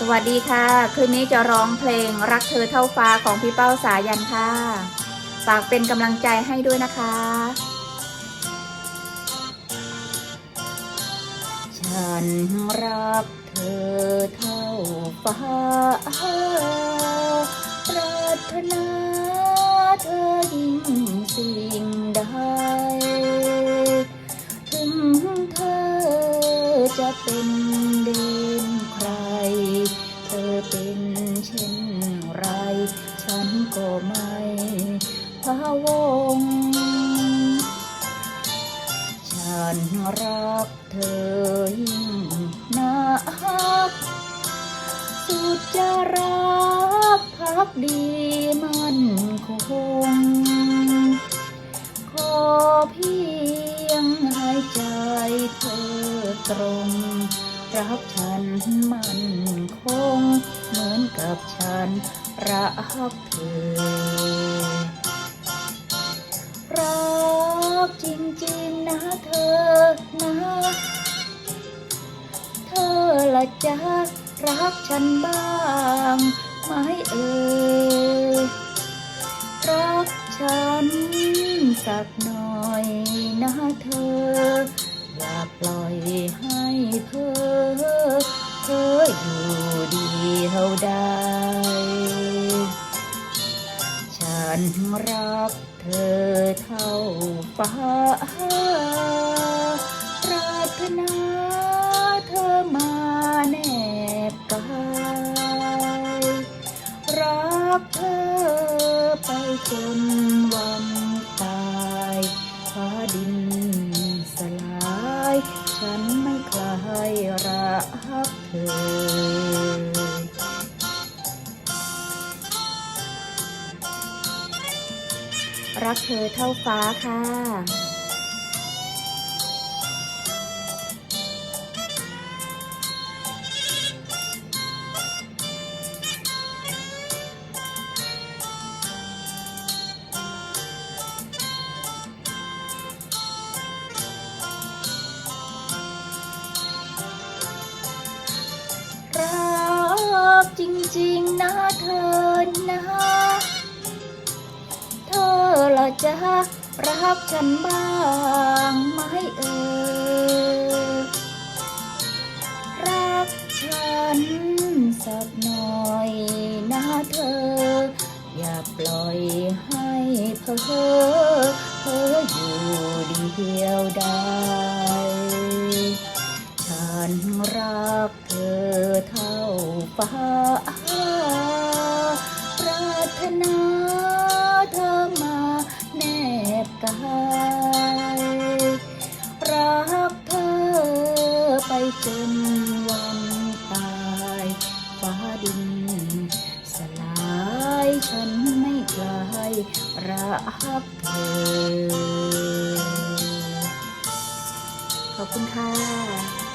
สวัสดีค่ะ คืนนี้จะร้องเพลงรักเธอเท่าฟ้าของพี่เป้าสายันค่ะ ฝากเป็นกำลังใจให้ด้วยนะคะ ฉันรักเธอเท่าฟ้าปรารถนาเธอยิ่งสิ่งใดถึงเธอจะเป็น จะรักพักดีมันคง ขอเพียงให้ใจเธอตรง รักฉันมันคง เหมือนกับฉันรักเธอ รักจริงๆนะเธอนะ เธอละจะ รักฉันบ้างไหมเอ่ยรักฉันสักหน่อยนะเธอ อย่าปล่อยให้เพ้อเธออยู่เดียวได้ฉันรักเธอเท่าฟ้า ปรารถนา รักเธอรักเธอเท่าฟ้าค่ะ จริงๆนะเธอนะเธอละจะรักฉันบ้างไหมเอ่ยรักฉันสักหน่อยนะเธอ อย่าปล่อยให้เพ้อเพ้ออยู่เดียวได้ฉันรักเธอเท่าฟ้า จนวันตายฟ้าดินสลายฉันไม่กลายรักเธอ ขอบคุณค่ะ